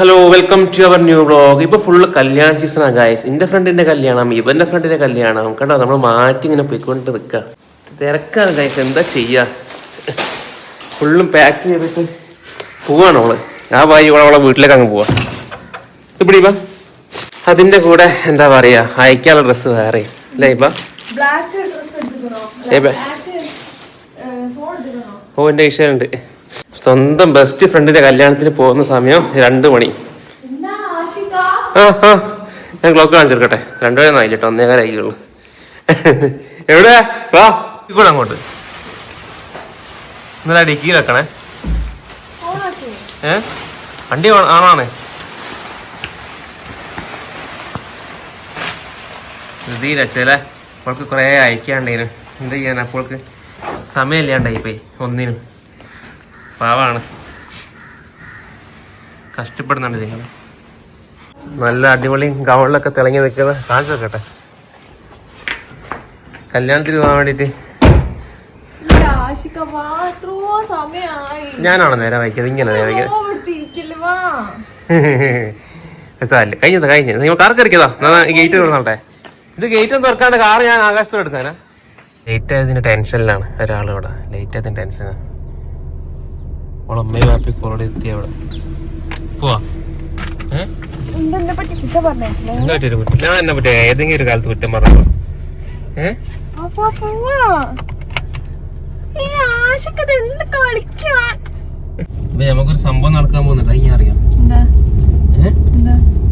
Hello welcome to our new vlog ഇപ്പൊ full കല്യാണ സീസണാണ് ഗായസ് എന്റെ ഫ്രണ്ടിന്റെ കല്യാണം ഇവന്റെ ഫ്രണ്ടിന്റെ കല്യാണം. കണ്ടോ? നമ്മൾ മാറ്റി ഇങ്ങനെ പോയിക്കൊണ്ട് നിൽക്കുക തിരക്കാണ് ഗായസ് എന്താ ചെയ്യാ? ഫുള്ളും പാക്ക് ചെയ്തിട്ട് പോവാണ് അവൾ. ആ വായി ഇവിടെ അവളെ വീട്ടിലേക്ക് അങ്ങ് പോവാ. ഇവിടെ ഇപ്പ അതിന്റെ കൂടെ എന്താ പറയാ? അയക്കാനുള്ള ഡ്രസ്സ് വേറെ. അല്ലേ ഇപ്പൊ ഓ എന്റെ വിഷയമുണ്ട് സ്വന്തം ബെസ്റ്റ് ഫ്രണ്ടിന്റെ കല്യാണത്തിന് പോകുന്ന സമയം രണ്ട് മണി. ആ ആ. ഞാൻ ക്ലോക്ക് കാണിച്ചെടുക്കട്ടെ. രണ്ടുപേരും ആയിട്ടോ ഒന്നേകാലായിക്കുള്ളൂ എവിടെ? വാ. കൂടെ അങ്ങോട്ട്. ഇന്നലെ ഡിക്കിയിൽ വെക്കണേ. ഏ? വണ്ടി വേണം- ആണാണ് ധൃതിയില്ല ചില. അവൾക്ക് കുറേ അയക്കാണ്ടേനു. എന്താ ചെയ്യാൻ അപ്പോൾക്ക് സമയമില്ലാണ്ടായി പോയി ഒന്നിനും. പാവാണ്. കഷ്ടപ്പെടുന്നുണ്ട് നിങ്ങൾ നല്ല അടിപൊളി ഗവണിലൊക്കെ തിളങ്ങി നിൽക്കുന്ന കാണിച്ചു വെക്കട്ടെ കല്യാണത്തിന് പോകാൻ വേണ്ടിയിട്ട്. ഇല്ല, ആശിക വാ എത്രയോ സമയായി ഞാനാണോ നേരെ വായിക്കുന്നത് ഇങ്ങനെ നേരെ വായിക്കുന്നത് കഴിഞ്ഞത് കഴിഞ്ഞത് നിങ്ങൾ കാർ കയറിക്കതാ ഗേറ്റ് തുറന്നോട്ടെ. ഇത് ഗേറ്റ് ഒന്നും തുറക്കാണ്ട് കാർ ഞാൻ ആകാശത്തോട് എടുക്കാനാ. ലേറ്റ് ആയതിന്റെ ടെൻഷനിലാണ് ഒരാളിവിടെ. ലേറ്റ് ആയതിന്റെ ടെൻഷനാ ഓളമ്മയും വാപ്പി കോളോട് എത്തി അവിടെ പോവാ. പറ്റി? ഞാൻ എന്നെ പറ്റിയ? ഏതെങ്കിലും ഒരു കാലത്ത് കുറ്റം പറഞ്ഞു? ഏഹ് നമുക്കൊരു സംഭവം നടക്കാൻ പോകുന്നുണ്ട്. അത് അറിയാം.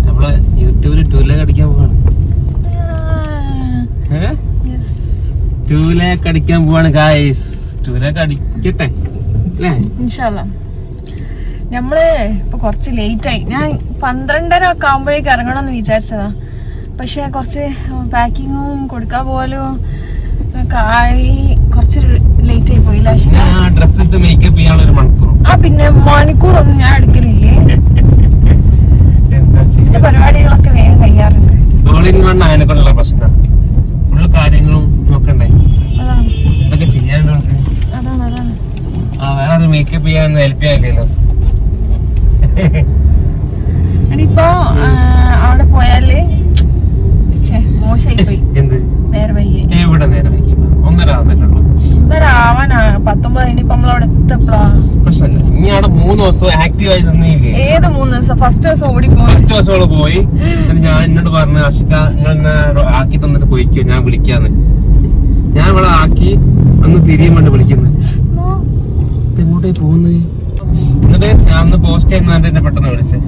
നമ്മളെ യൂട്യൂബിൽ ടൂലേക്ക് അടിക്കാൻ പോവാണ്. ഏഹ് യെസ് ടൂലേക്ക് അടിക്കാൻ പോവാണ് ഗായ്സ് ടൂലേക്ക് അടിക്കട്ടെ അല്ലേ ഇൻഷാല്ല. നമ്മൾ ഇപ്പൊ കുറച്ച് ലേറ്റ് ആയി ഞാൻ പന്ത്രണ്ടര ഒക്കെ ആകുമ്പോഴേക്ക് ഇറങ്ങണമെന്ന് വിചാരിച്ചതാ. പക്ഷെ കുറച്ച് പാക്കിങ്ങും കൊടുക്കാൻ പോലും കായി കുറച്ച് ലേറ്റ് ആയി പോയില്ല ഡ്രസ് ഇട്ട് മേക്കപ്പ് ചെയ്യാനുള്ള ഒരു മണിക്കൂർ ആ പിന്നെ മണിക്കൂറൊന്നും ഞാൻ എടുക്കലില്ലേ? പരിപാടികളൊക്കെ വേഗം കഴിയാറുണ്ട്. ഇൻ വൺ കൊണ്ടുള്ള പ്രശ്നം. ഹെൽപ്പ് ചെയ്യാനില്ലല്ലോ ഇനിയിപ്പോ അവിടെ പോയാൽ മോശമായി പോയി നേരെ വയ്യേ എവിടെ നേരെ മേക്കപ്പ് ഒന്നര ആവുന്നല്ലോ ഇന്നരാവാനാ പത്തൊമ്പത് ഇനിയിപ്പോ നമ്മളവിടെ എത്തപ്പോഴാ പ്രശ്നമില്ല. ഇനി അവിടെ മൂന്ന് ദിവസം ആക്റ്റീവ് ആയി നിന്നില്ലേ? ഏത് മൂന്ന് ദിവസം? ഫസ്റ്റ് ദിവസം പോയി ഫസ്റ്റ് ദിവസം അവൾ പോയി. ഞാൻ എന്നോട് പറഞ്ഞു അഷിക നിങ്ങൾ എന്നെ ആക്കി തന്നിട്ട് പോയിക്കോ. ഞാൻ വിളിക്കാന്ന്. ഞാൻ അവളെ ആക്കി അന്ന് തിരിയും കൊണ്ട് വിളിക്കുന്നു. എങ്ങോട്ടേ പോകുന്നത്? അന്ന് പോസ്റ്റ് എന്നെ പെട്ടെന്ന് വിളിച്ച്.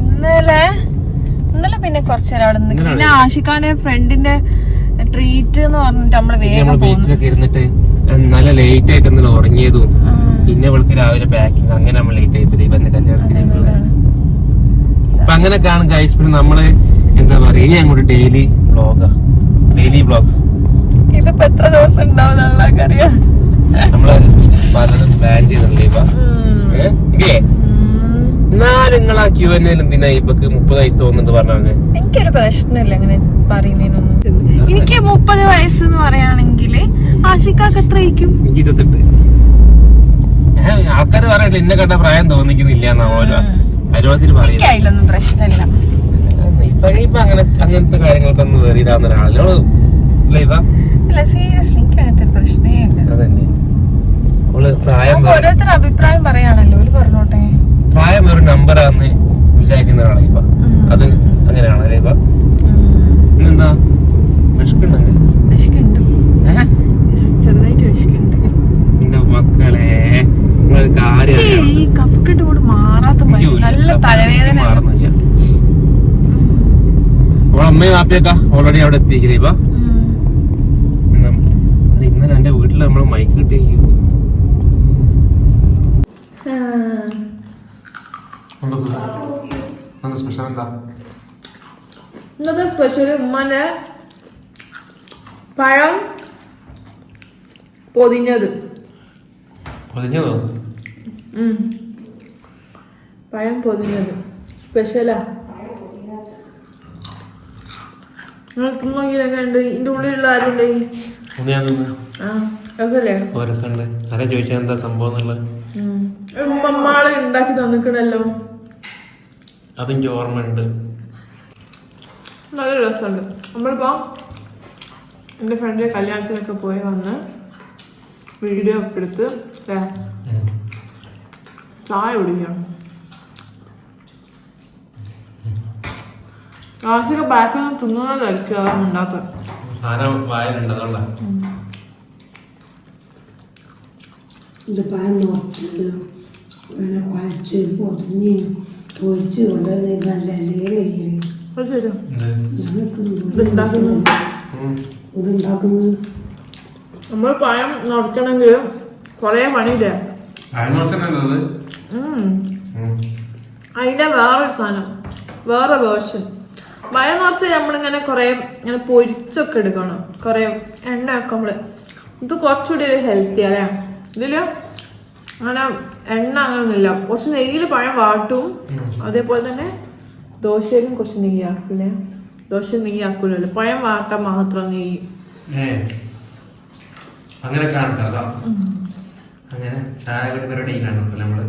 ഇന്നലെ ഇന്നലെ പിന്നെ കുറച്ചു നേരം അവിടെ നിന്ന് പിന്നെ ആഷിഖാന്റെ ഫ്രണ്ടിന്റെ ട്രീറ്റ് എന്ന് പറഞ്ഞിട്ട് നമ്മൾ വേഗം ബീച്ചിലൊക്കെ ഇരുന്നിട്ട് നല്ല ലേറ്റ് ആയിട്ട് ഇന്നലെ ഉറങ്ങിയതും പിന്നെ ഇവൾക്ക് രാവിലെ പാക്കിങ് അങ്ങനെ നമ്മൾ ലേറ്റ് ആയി ഇവന്റെ കല്യാണത്തിന്. അപ്പൊ അങ്ങനെ കാണും ഗൈസ് പിന്നെ നമ്മൾ എന്താ പറയാ ഇനി അങ്ങോട്ട് ഡെയിലി വ്ളോഗാ ഡെയിലി വ്ളോഗ്സ് ഇതിപ്പോ എത്ര ദിവസം ഉണ്ടാവും നമ്മൾ പലതും പ്ലാൻ ചെയ്തിട്ടില്ലേ ഇപ്പൊ? ക്യൂ എന്തിനാ ഇപ്പൊക്ക് മുപ്പത് വയസ്സ് തോന്നുന്നുണ്ട് പറഞ്ഞാൽ എനിക്കൊരു പ്രശ്നമില്ല അങ്ങനെ പറയുന്നതിനൊന്നും. എനിക്ക് മുപ്പത് വയസ്സ് എന്ന് പറയുകയാണെങ്കിൽ ആയിരിക്കും? എനിക്ക് ഇരുപത്തെട്ട്. ആൾക്കാർ പറയട്ടെ എന്നെ കണ്ട പ്രായം തോന്നിക്കുന്നില്ല ഓരോ പ്രശ്നമില്ല. ഇപ്പൊ ഇപ്പൊ അങ്ങനെ അങ്ങനത്തെ കാര്യങ്ങൾക്കൊന്നും ഒരാളോട് അല്ല സീരിയസ്ലി എനിക്ക് അങ്ങനത്തെ ഇല്ല. അതന്നെ. പ്രായം നമുക്ക് അഭിപ്രായം പറയാണല്ലോ ഒരു പറഞ്ഞോട്ടെ. പ്രായം ഒരു നമ്പറാന്ന് വിചാരിക്കുന്ന ആളാണ് ഇപ്പൊ അത് അങ്ങനെയാണ് അല്ലേ ഇപ്പൊ എന്താ വിഷക്കുണ്ടെങ്കിൽ എന്റെ മക്കളെ കാര്യം ഈ കഫക്കെട്ട് കൂടെ മാറാത്ത നല്ല തലവേദന മാറുന്നില്ല. അവളെ അമ്മയും വാപ്പയൊക്കെ ഓൾറെഡി അവിടെ എത്തിയിരിക്കുന്നത് ഇപ്പൊ ഇന്നലെ എന്റെ വീട്ടിൽ നമ്മൾ മൈക്ക് കിട്ടിയിരിക്കും സ്പെഷ്യൽ എന്താ ഇന്നത്തെ സ്പെഷ്യൽ ഉമ്മന്റെ പഴം പൊതിഞ്ഞത് പൊതിഞ്ഞതോ. പഴം പൊതിഞ്ഞത് സ്പെഷ്യലാ ആ ആരാ ചോദിച്ചാൽ എന്താ സംഭവം എന്നുള്ളത് ഉമ്മമ്മാൾ ഉണ്ടാക്കി തന്നിക്കണല്ലോ അതെനിക്ക് ഓർമ്മയുണ്ട്. നല്ല രസമുണ്ട്. നമ്മളിപ്പോ എന്റെ ഫ്രണ്ടിന്റെ കല്യാണത്തിനൊക്കെ പോയി വന്ന് വീഡിയോ ഒക്കെ എടുത്ത് ചായ കുടിക്കണം. കാശൊക്കെ ബാക്കിൽ നിന്ന് തിന്നുന്നതായിരിക്കും അതാണ് ഉണ്ടാത്തത് സാധനം അതുകൊണ്ടാണ് ഇത് പാൻ നോക്കിയത് പിന്നെ കുഴച്ച് പൊതിഞ്ഞ് പൊരിച്ച് കൊണ്ടുവന്ന് ഞങ്ങൾക്ക് ഇതുണ്ടാക്കുന്നു. ഇതുണ്ടാക്കുന്നത് നമ്മൾ പഴം നടക്കണമെങ്കിൽ കുറേ പണിയില്ലേ. അതിന്റെ വേറൊരു സാധനം വേറെ വേർഷൻ. പഴം നിറച്ച് നമ്മളിങ്ങനെ കൊറേ ഇങ്ങനെ പൊരിച്ചൊക്കെ എടുക്കണം. കൊറേ എണ്ണ ഒക്കെ നമ്മൾ. ഇത് കുറച്ചുകൂടി ഒരു ഹെൽത്തി അല്ലേ? ഇതിൽ അങ്ങനെ എണ്ണ അങ്ങനൊന്നുമില്ല. കുറച്ച് നെയ്യിൽ പഴം വാട്ടും. അതേപോലെ തന്നെ ദോശയിലും കുറച്ച് നെയ്യ് ആക്കൂലേ? ദോശ നെയ്യ് ആക്കൂലല്ലോ. പഴം വാട്ടാൻ മാത്രം നെയ്യ്. അങ്ങനെ അങ്ങനെ ചായ കുടിപ്പരുടെ നമ്മൾ.